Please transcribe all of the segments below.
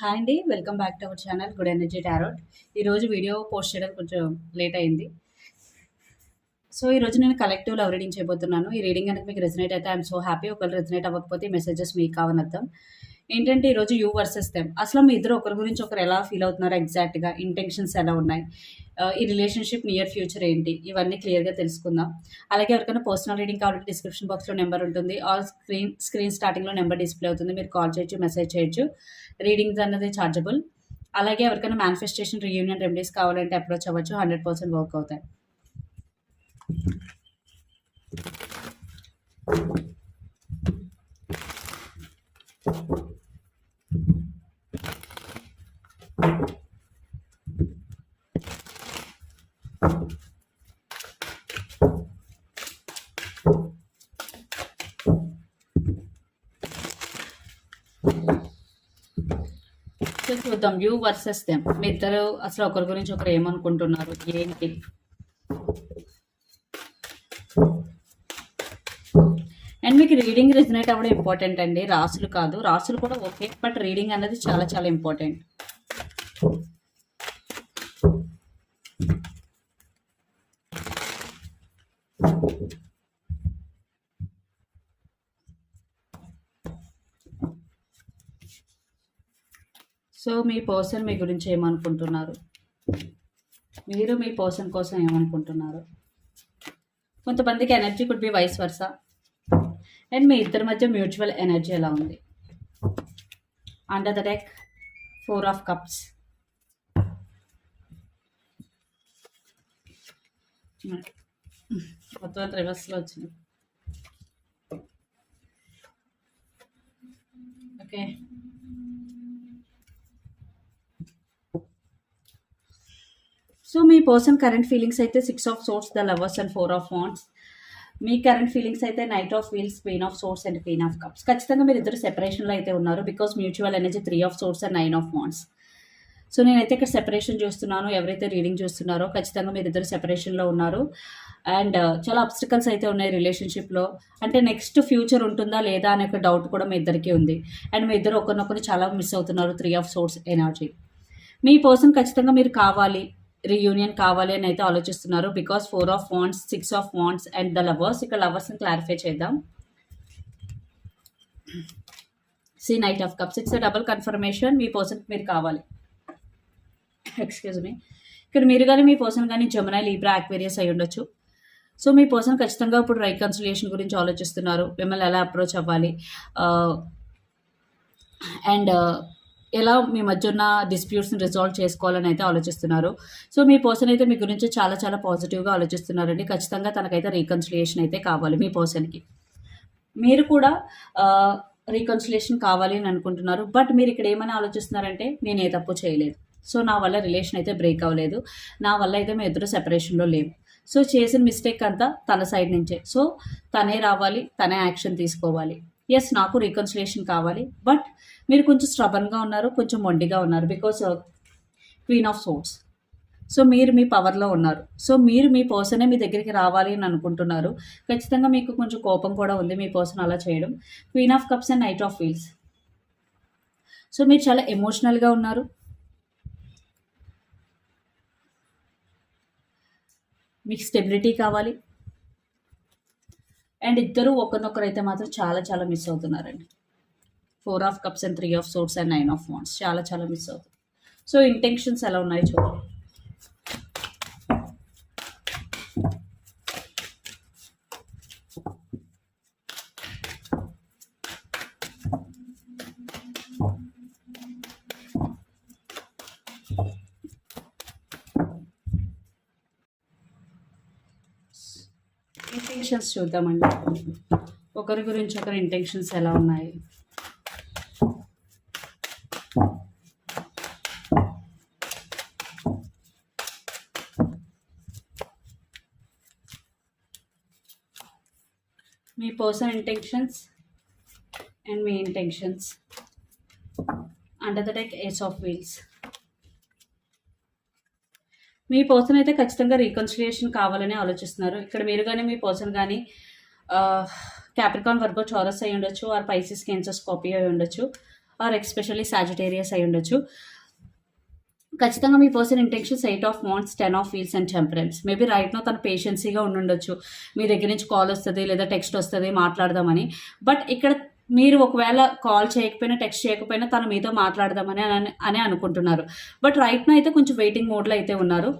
Hi అండి welcome back to our channel good energy tarot. ఈరోజు video post చేయడం కొంచెం లేట్ అయింది. సో ఈరోజు నేను కలెక్టివ్ లవ్ రీడింగ్ చేయబోతున్నాను. ఈ రీడింగ్ కనుక మీకు రెజినేట్ అయితే ఐఎమ్ సో హ్యాపీ. ఒకవేళ రెజినేట్ అవ్వకపోతే మెసేజెస్ మీకు కావని అర్థం ఏంటంటే ఈరోజు యూ వర్సెస్ దెమ్ అసలు మీ ఇద్దరు ఒకరి గురించి ఒకరు ఎలా ఫీల్ అవుతున్నారు ఎగ్జాక్ట్గా ఇంటెన్షన్స్ ఎలా ఉన్నాయి? ఈ రిలేషన్షిప్ నియర్ ఫ్యూచర్ ఏంటి? ఇవన్నీ క్లియర్గా తెలుసుకుందాం. అలాగే ఎవరికైనా పర్సనల్ రీడింగ్ కావాలంటే డిస్క్రిప్షన్ బాక్స్లో నెంబర్ ఉంటుంది. ఆల్ స్క్రీన్ స్క్రీన్ స్టార్టింగ్లో నెంబర్ డిస్ప్లే అవుతుంది. మీరు కాల్ చేయొచ్చు మెసేజ్ చేయొచ్చు. రీడింగ్స్ అన్నది ఛార్జబుల్ అలాగే ఎవరికైనా మేనిఫెస్టేషన్ రీయూనియన్ రెమెడీస్ కావాలంటే అప్రోచ్ అవ్వచ్చు. హండ్రెడ్ పర్సెంట్ వర్క్ అవుతాయి. సో చూద్దాం యూ వర్సెస్ దెమ్ మీ ఇద్దరు అసలు ఒకరి గురించి ఒకరు ఏమనుకుంటున్నారు? ఏంటి? అండ్ మీకు రీడింగ్ రిజనేట్ అవ్వడం ఇంపార్టెంట్ అండి. రాసులు కాదు. రాసులు కూడా ఓకే బట్ రీడింగ్ అనేది చాలా చాలా ఇంపార్టెంట్ సో మీ పర్సన్ మీ గురించి ఏమనుకుంటున్నారు? మీరు మీ పర్సన్ కోసం ఏమనుకుంటున్నారు? కొంతమందికి energy could be vice versa and మీ ఇద్దరి మధ్య మ్యూచువల్ ఎనర్జీ ఎలా ఉంది? Under the deck four of cups మొత్తం రివర్స్లో వచ్చింది. ఓకే. సో మీ పర్సన్ కరెంట్ ఫీలింగ్స్ అయితే six of swords the lovers and four of wands me current feelings అయితే knight of wheels queen of swords and queen of cups ఖచ్చితంగా మీరు ఇద్దరు సెపరేషన్లో అయితే ఉన్నారు because mutual energy three of swords and nine of wands so నేనైతే ఇక్కడ separation చూస్తున్నాను. ఎవరైతే రీడింగ్ చూస్తున్నారో ఖచ్చితంగా మీరు ఇద్దరు సెపరేషన్లో ఉన్నారు. అండ్ uh, చాలా అబ్స్టికల్స్ అయితే ఉన్నాయి రిలేషన్షిప్లో అంటే నెక్స్ట్ ఫ్యూచర్ ఉంటుందా లేదా అనే ఒక డౌట్ కూడా మీ ఇద్దరికి ఉంది. అండ్ మీ ఇద్దరు ఒకరినొకరు చాలా మిస్ అవుతున్నారు. త్రీ ఆఫ్ సోర్స్ ఎనర్జీ మీ పర్సన్ ఖచ్చితంగా మీరు కావాలి. రీయూనియన్ కావాలి అని అయితే ఆలోచిస్తున్నారు. Because four of wands six of wands and the lovers ఇక్కడ లవర్స్ని క్లారిఫై చేద్దాం. See knight of cups it's double confirmation మీ పర్సన్కి మీరు కావాలి. ఎక్స్క్యూజ్ మీ ఇక్కడ మీరు కానీ మీ పర్సన్ కానీ జమునా లీబ్రా యాక్వేరియస్ అయి ఉండొచ్చు. సో మీ పర్సన్ ఖచ్చితంగా ఇప్పుడు రైకన్సిలియేషన్ గురించి ఆలోచిస్తున్నారు. మిమ్మల్ని ఎలా అప్రోచ్ అవ్వాలి? Uh, అండ్ uh, ఎలా మీ మధ్య ఉన్న డిస్ప్యూట్స్ని రిజాల్వ్ చేసుకోవాలని అయితే ఆలోచిస్తున్నారు. సో మీ పర్సన్ అయితే మీ గురించి చాలా చాలా పాజిటివ్గా ఆలోచిస్తున్నారండి. ఖచ్చితంగా తనకైతే రీకన్సిలియేషన్ అయితే కావాలి మీ పర్సన్కి మీరు కూడా uh, రీకన్సిలేషన్ కావాలి అని అనుకుంటున్నారు. బట్ మీరు ఇక్కడ ఏమని ఆలోచిస్తున్నారంటే నేను ఏ తప్పు చేయలేదు. సో నా వల్ల రిలేషన్ అయితే బ్రేక్ అవ్వలేదు. నా వల్ల అయితే మేము ఇద్దరు సెపరేషన్లో లేవు సో చేసిన మిస్టేక్ అంతా తన సైడ్ నుంచే. సో తనే రావాలి తనే యాక్షన్ తీసుకోవాలి. ఎస్ నాకు రీకన్సిలేషన్ కావాలి బట్ మీరు కొంచెం స్ట్రబన్గా ఉన్నారు కొంచెం మొండిగా ఉన్నారు because queen of swords so మీరు మీ పవర్లో ఉన్నారు. సో మీరు మీ పర్సనే మీ దగ్గరికి రావాలి అని అనుకుంటున్నారు. ఖచ్చితంగా మీకు కొంచెం కోపం కూడా ఉంది మీ పర్సన్ అలా చేయడం. Queen of cups and knight of wheels so మీరు చాలా ఎమోషనల్గా ఉన్నారు. మీకు స్టెబిలిటీ కావాలి. అండ్ ఇద్దరు ఒకరినొకరు అయితే మాత్రం చాలా చాలా miss అవుతున్నారండి. Four of cups and three of swords and nine of wands చాలా చాలా మిస్ అవుతుంది. సో ఇంటెన్షన్స్ ఎలా ఉన్నాయి చూడండి. ఇంటెన్షన్స్ చూద్దామండి. ఒకరి గురించి ఒకరి ఇంటెన్షన్స్ ఎలా ఉన్నాయి? మీ person intentions and me intentions under the tech ace of wheels me person అయితే ఖచ్చితంగా రీకన్సిలియేషన్ కావాలని ఆలోచిస్తున్నారు. ఇక్కడ మీరు కానీ మీ పర్సన్ కానీ క్యాప్రికాన్ వర్గో చౌరస్ అయి ఉండొచ్చు ఆర్ పైసిస్ కేన్సర్స్ కాపీ అయి ఉండొచ్చు ఆర్ ఎక్స్పెషల్లీ సాజిటేరియస్ అయి ఉండొచ్చు. ఖచ్చితంగా మీ person intentions eight of wands ten of wheels and temperance maybe right no తన పేషెన్సీగా ఉండుండొచ్చు. మీ దగ్గర నుంచి కాల్ వస్తుంది లేదా టెక్స్ట్ వస్తుంది మాట్లాడదామని. బట్ ఇక్కడ మీరు ఒకవేళ కాల్ చేయకపోయినా టెక్స్ట్ చేయకపోయినా తను మీతో మాట్లాడదామని అని అని అనుకుంటున్నారు. బట్ రైట్ను అయితే కొంచెం వెయిటింగ్ మోడ్లో అయితే ఉన్నారు.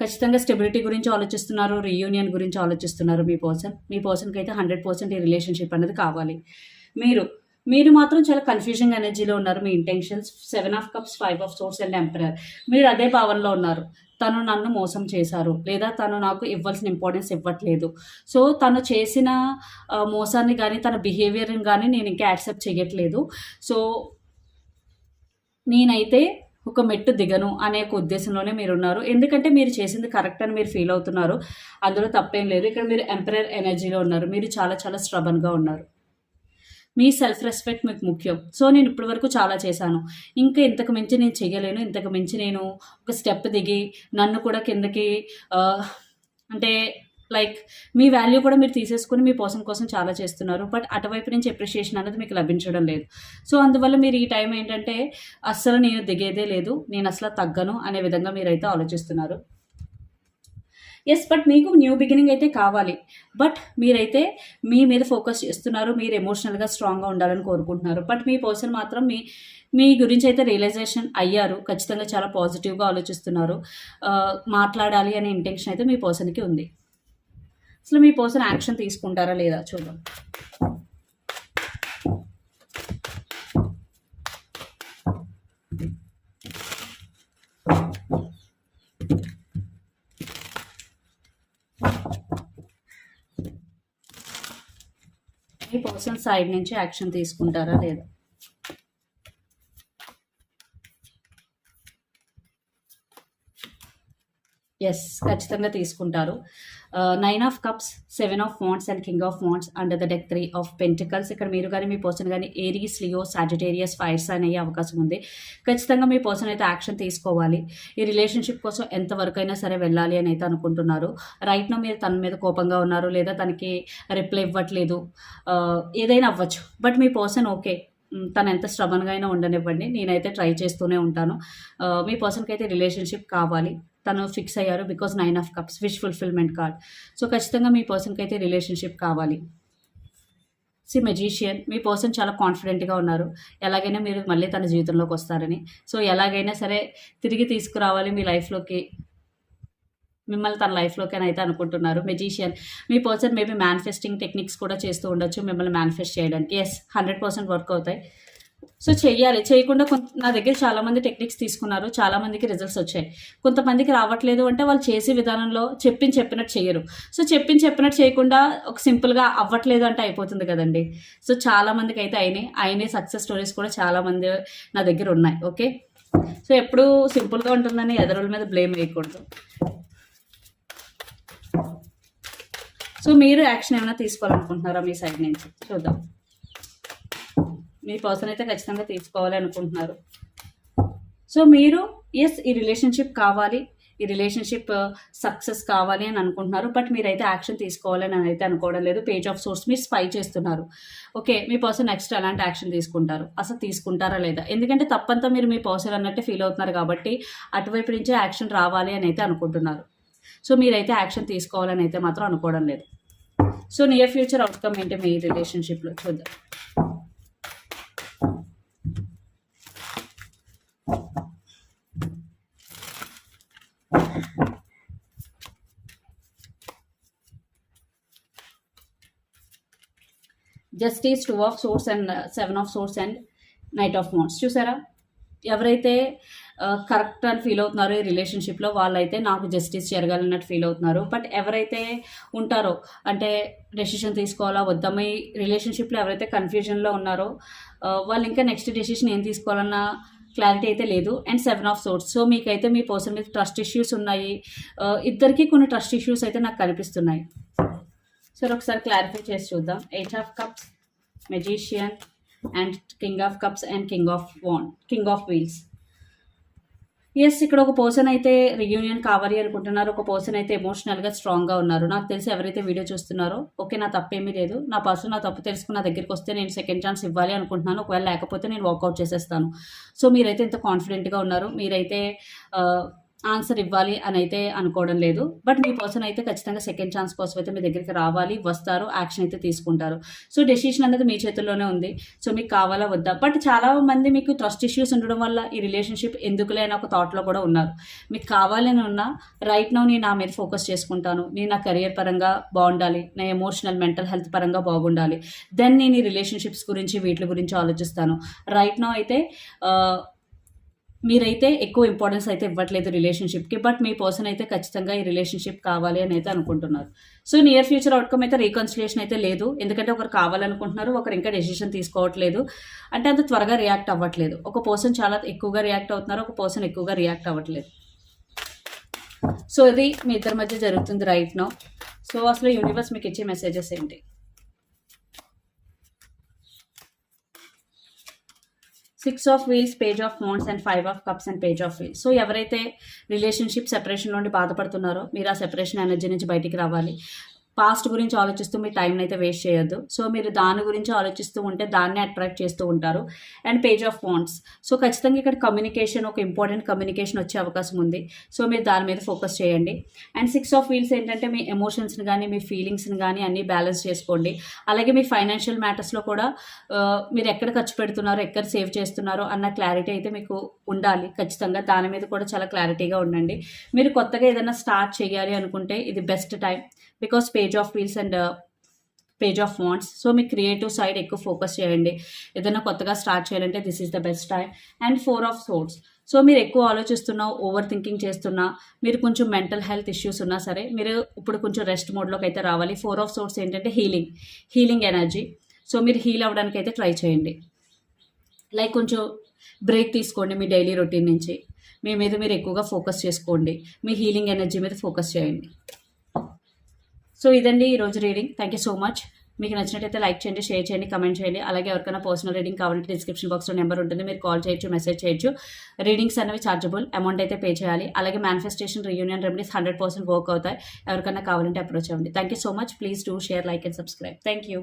ఖచ్చితంగా స్టెబిలిటీ గురించి ఆలోచిస్తున్నారు రీయూనియన్ గురించి ఆలోచిస్తున్నారు మీ పర్సన్. మీ పర్సన్కి అయితే హండ్రెడ్ పర్సెంట్ ఈ రిలేషన్షిప్ అనేది కావాలి. మీరు మీరు మాత్రం చాలా కన్ఫ్యూజింగ్ ఎనర్జీలో ఉన్నారు. మీ intentions seven of cups five of swords and emperor మీరు అదే భావనలో ఉన్నారు. తను నన్ను మోసం చేశారు. లేదా తను నాకు ఇవ్వాల్సిన ఇంపార్టెన్స్ ఇవ్వట్లేదు. సో తను చేసిన మోసాన్ని కానీ తన బిహేవియర్ని కానీ నేను ఇంకా యాక్సెప్ట్ చేయట్లేదు. సో నేనైతే ఒక మెట్టు దిగను అనే ఒక ఉద్దేశంలోనే మీరు ఉన్నారు ఎందుకంటే మీరు చేసింది కరెక్ట్ అని మీరు ఫీల్ అవుతున్నారు. అందులో తప్పేం లేదు. ఇక్కడ మీరు ఎంపరర్ ఎనర్జీలో ఉన్నారు. మీరు చాలా చాలా స్ట్రబన్గా ఉన్నారు. మీ సెల్ఫ్ రెస్పెక్ట్ మీకు ముఖ్యం. సో నేను ఇప్పటి వరకు చాలా చేశాను. ఇంకా ఇంతకు మించి నేను చేయలేను. ఇంతకు మించి నేను ఒక స్టెప్ దిగి నన్ను కూడా కిందకి అంటే లైక్ మీ వాల్యూ కూడా మీరు తీసేసుకుని మీ పర్సన్ కోసం చాలా చేస్తున్నారు. బట్ అటువైపు నుంచి అప్రిషియేషన్ అనేది మీకు లభించడం లేదు. సో అందువల్ల మీరు ఈ టైం ఏంటంటే అస్సలు నేను దిగేదే లేదు. నేను అసలు తగ్గను అనే విధంగా మీరైతే ఆలోచిస్తున్నారు. ఎస్ బట్ మీకు న్యూ బిగినింగ్ అయితే కావాలి. బట్ మీరైతే మీ మీద ఫోకస్ చేస్తున్నారు మీరు ఎమోషనల్గా స్ట్రాంగ్గా ఉండాలని కోరుకుంటున్నారు. బట్ మీ పర్సన్ మాత్రం మీ మీ గురించి అయితే రియలైజేషన్ అయ్యారు ఖచ్చితంగా చాలా పాజిటివ్గా ఆలోచిస్తున్నారు. మాట్లాడాలి అనే ఇంటెన్షన్ అయితే మీ పర్సన్కి ఉంది. అసలు మీ పర్సన్ యాక్షన్ తీసుకుంటారా లేదా చూద్దాం. పర్సన్ సైడ్ నుంచి యాక్షన్ తీసుకుంటారా లేదా? ఎస్ ఖచ్చితంగా తీసుకుంటారు. Nine of cups seven of wands and king of wands under the deck three of pentacles ఇక్కడ మీరు కానీ మీ పర్సన్ కానీ ఏరీస్ లియో సాజిటేరియస్ ఫైర్స్ అనే అవకాశం ఉంది. ఖచ్చితంగా మీ పర్సన్ అయితే యాక్షన్ తీసుకోవాలి. ఈ రిలేషన్షిప్ కోసం ఎంతవరకు అయినా సరే వెళ్ళాలి అని అయితే అనుకుంటున్నారు. రైట్నో మీరు తన మీద కోపంగా ఉన్నారు లేదా తనకి రిప్లై ఇవ్వట్లేదు. Uh, ఏదైనా అవ్వచ్చు. బట్ మీ పర్సన్ ఓకే తను ఎంత స్ట్రబన్గా అయినా ఉండనివ్వండి. నేనైతే ట్రై చేస్తూనే ఉంటాను. Uh, మీ పర్సన్కి అయితే రిలేషన్షిప్ కావాలి. తను ఫిక్స్ అయ్యారు because nine of cups wish fulfilment card. So ఖచ్చితంగా మీ పర్సన్కి అయితే రిలేషన్షిప్ కావాలి. సి మెజీషియన్ మీ పర్సన్ చాలా కాన్ఫిడెంట్గా ఉన్నారు. ఎలాగైనా మీరు మళ్ళీ తన జీవితంలోకి వస్తారని. సో ఎలాగైనా సరే తిరిగి తీసుకురావాలి మీ లైఫ్లోకి మిమ్మల్ని తన లైఫ్లోకి అని అయితే అనుకుంటున్నారు. మెజీషియన్ మీ పర్సన్ మేబీ మేనిఫెస్టింగ్ టెక్నిక్స్ కూడా చేస్తూ ఉండొచ్చు. మిమ్మల్ని మేనిఫెస్ట్ చేయడానికి. ఎస్ హండ్రెడ్ పర్సెంట్ వర్క్ అవుతాయి. సో చేయాలి చేయకుండా కొంత నా దగ్గర చాలామంది టెక్నిక్స్ తీసుకున్నారు. చాలామందికి రిజల్ట్స్ వచ్చాయి. కొంతమందికి రావట్లేదు అంటే వాళ్ళు చేసే విధానంలో చెప్పింది చెప్పినట్టు చేయరు సో చెప్పింది చెప్పినట్టు చేయకుండా ఒక సింపుల్గా అవ్వట్లేదు అంటే అయిపోతుంది కదండి. సో చాలామందికి అయితే అయినాయి. అయినాయి సక్సెస్ స్టోరీస్ కూడా చాలామంది నా దగ్గర ఉన్నాయి. ఓకే? సో ఎప్పుడు సింపుల్గా ఉంటుందని ఎదరుల మీద బ్లేమ్ వేయకూడదు. సో మీరు యాక్షన్ ఏమైనా తీసుకోవాలనుకుంటున్నారా మీ సైడ్ నుంచి? చూద్దాం. మీ పర్సన్ అయితే ఖచ్చితంగా తీసుకోవాలి అనుకుంటున్నారు. సో మీరు ఎస్ ఈ రిలేషన్షిప్ కావాలి ఈ రిలేషన్షిప్ uh, సక్సెస్ కావాలి అని అనుకుంటున్నారు బట్ మీరైతే యాక్షన్ తీసుకోవాలని అని అయితే అనుకోవడం లేదు. పేజ్ ఆఫ్ సోర్స్ మీరు స్పై చేస్తున్నారు. ఓకే మీ పర్సన్ నెక్స్ట్ ఎలాంటి యాక్షన్ తీసుకుంటారు? అసలు తీసుకుంటారా లేదా? ఎందుకంటే తప్పంతా మీరు మీ పర్సన్ అన్నట్టు ఫీల్ అవుతున్నారు కాబట్టి అటువైపు నుంచే యాక్షన్ రావాలి అని అయితే అనుకుంటున్నారు. సో మీరైతే యాక్షన్ తీసుకోవాలని అయితే మాత్రం అనుకోవడం లేదు. సో నియర్ ఫ్యూచర్ అవుట్కమ్ ఏంటి మీ రిలేషన్షిప్లో చూద్దాం. Justice two of swords and uh, seven of swords and knight of wands చూసారా? ఎవరైతే uh, కరెక్ట్ అని ఫీల్ అవుతున్నారో ఈ రిలేషన్షిప్లో వాళ్ళైతే నాకు జస్టిస్ జరగాలన్నట్టు ఫీల్ అవుతున్నారు. బట్ ఎవరైతే ఉంటారో అంటే డెసిషన్ తీసుకోవాలా వద్దామా ఈ రిలేషన్షిప్లో ఎవరైతే కన్ఫ్యూజన్లో ఉన్నారో uh, వాళ్ళు ఇంకా నెక్స్ట్ డెసిషన్ ఏం తీసుకోవాలన్న క్లారిటీ అయితే లేదు. And seven of swords. So మీకైతే మీ పర్సన్ మీద ట్రస్ట్ ఇష్యూస్ ఉన్నాయి. ఇద్దరికీ కొన్ని ట్రస్ట్ ఇష్యూస్ అయితే నాకు కనిపిస్తున్నాయి. సరే ఒకసారి క్లారిఫై చేసి చూద్దాం. Eight of cups magician and king of cups and king of wand king of wheels yes ఇక్కడ ఒక పర్సన్ అయితే రియూనియన్ కావాలి అనుకుంటున్నారు. ఒక పర్సన్ అయితే ఎమోషనల్గా స్ట్రాంగ్గా ఉన్నారు. నాకు తెలిసి ఎవరైతే వీడియో చూస్తున్నారో. ఓకే నా తప్పేమీ లేదు. నా పర్సన్ నా తప్పు తెలుసుకుని నా దగ్గరికి వస్తే నేను సెకండ్ ఛాన్స్ ఇవ్వాలి అనుకుంటున్నాను. ఒకవేళ లేకపోతే నేను వాకౌట్ చేసేస్తాను. సో మీరైతే ఇంత కాన్ఫిడెంట్గా ఉన్నారు. మీరైతే uh, ఆన్సర్ ఇవ్వాలి అని అయితే అనుకోవడం లేదు. బట్ మీ పర్సన్ అయితే ఖచ్చితంగా సెకండ్ ఛాన్స్ కోసం అయితే మీ దగ్గరికి రావాలి వస్తారు యాక్షన్ అయితే తీసుకుంటారు. సో డెసిషన్ అనేది మీ చేతుల్లోనే ఉంది. సో మీకు కావాలా వద్దా? బట్ చాలా మంది మీకు ట్రస్ట్ ఇష్యూస్ ఉండడం వల్ల ఈ రిలేషన్షిప్ ఎందుకులే అని ఒక థాట్లో కూడా ఉన్నారు. మీకు కావాలని ఉన్నా రైట్ నౌ నేను నా మీద ఫోకస్ చేసుకుంటాను. నేను నా కెరియర్ పరంగా బాగుండాలి. నా ఎమోషనల్ మెంటల్ హెల్త్ పరంగా బాగుండాలి. దెన్ నేను ఈ రిలేషన్షిప్స్ గురించి వీటి గురించి ఆలోచిస్తాను. రైట్ నో అయితే మీరైతే ఎక్కువ ఇంపార్టెన్స్ అయితే ఇవ్వట్లేదు రిలేషన్షిప్కి బట్ మీ పర్సన్ అయితే ఖచ్చితంగా ఈ రిలేషన్షిప్ కావాలి అని అయితే అనుకుంటున్నారు. సో నియర్ ఫ్యూచర్ అవుట్కమ్ అయితే రీకన్సిలేషన్ అయితే లేదు. ఎందుకంటే ఒకరు కావాలనుకుంటున్నారు ఒకరు ఇంకా డెసిషన్ తీసుకోవట్లేదు. అంటే అంత త్వరగా రియాక్ట్ అవ్వట్లేదు. ఒక పర్సన్ చాలా ఎక్కువగా రియాక్ట్ అవుతున్నారు ఒక పర్సన్ ఎక్కువగా రియాక్ట్ అవ్వట్లేదు. సో ఇది మీ ఇద్దరి మధ్య జరుగుతుంది రైట్ నో సో అసలు యూనివర్స్ మీకు ఇచ్చే మెసేజెస్ ఏంటి? Six of wheels page of wands and five of cups and page of wheels so ఎవరైతే రిలేషన్షిప్ సెపరేషన్ నుండి బాధపడుతున్నారో మీరు ఆ సెపరేషన్ ఎనర్జీ నుంచి బయటికి రావాలి. పాస్ట్ గురించి ఆలోచిస్తూ మీ టైంని అయితే వేస్ట్ చేయొద్దు. సో మీరు దాని గురించి ఆలోచిస్తూ ఉంటే దాన్ని అట్రాక్ట్ చేస్తూ ఉంటారు. And page of wands. So ఖచ్చితంగా ఇక్కడ కమ్యూనికేషన్ ఒక ఇంపార్టెంట్ కమ్యూనికేషన్ వచ్చే అవకాశం ఉంది. సో మీరు దాని మీద ఫోకస్ చేయండి. అండ్ సిక్స్ ఆఫ్ వీల్స్ ఏంటంటే మీ ఎమోషన్స్ని కానీ మీ ఫీలింగ్స్ని కానీ అన్నీ బ్యాలెన్స్ చేసుకోండి. అలాగే మీ ఫైనాన్షియల్ మ్యాటర్స్లో కూడా మీరు ఎక్కడ ఖర్చు పెడుతున్నారో ఎక్కడ సేవ్ చేస్తున్నారో అన్న క్లారిటీ అయితే మీకు ఉండాలి. ఖచ్చితంగా దాని మీద కూడా చాలా క్లారిటీగా ఉండండి. మీరు కొత్తగా ఏదైనా స్టార్ట్ చేయాలి అనుకుంటే ఇది best time. Because page of wheels and page of wands so me creative side ఎక్కువ ఫోకస్ చేయండి. ఏదైనా కొత్తగా స్టార్ట్ చేయాలంటే this is the best time and four of swords so మీరు ఎక్కువ ఆలోచిస్తున్నా ఓవర్ థింకింగ్ చేస్తున్నా మీరు కొంచెం మెంటల్ హెల్త్ ఇష్యూస్ ఉన్నా సరే మీరు ఇప్పుడు కొంచెం రెస్ట్ మోడ్లోకి అయితే రావాలి. ఫోర్ ఆఫ్ సోర్స్ ఏంటంటే హీలింగ్ హీలింగ్ ఎనర్జీ సో మీరు హీల్ అవ్వడానికి అయితే ట్రై చేయండి. లైక్ కొంచెం బ్రేక్ తీసుకోండి మీ డైలీ రొటీన్ నుంచి. మీ మీద మీరు ఎక్కువగా ఫోకస్ చేసుకోండి. మీ హీలింగ్ ఎనర్జీ మీద ఫోకస్ చేయండి. సో ఇదండి ఈరోజు reading. Thank you so much మీకు నచ్చినట్టయితే లైక్ చేయండి షేర్ చేయండి కమెంట్ చేయండి. అలాగే ఎవరికైనా పర్సనల్ రీడింగ్ కావాలంటే డిస్క్రిప్షన్ బాక్స్లో నెంబర్ ఉంటుంది. మీరు కాల్ చేయొచ్చు మెసేజ్ చేయొచ్చు. రీడింగ్స్ అనేవి చార్జబుల్ అమౌంట్ అయితే పే చేయాలి. అలాగే manifestation reunion remedies hundred percent work అవుతాయి. ఎవరికైనా కావాలంటే అప్రోచ్ అవ్వండి. Thank you so much please do share like and subscribe thank you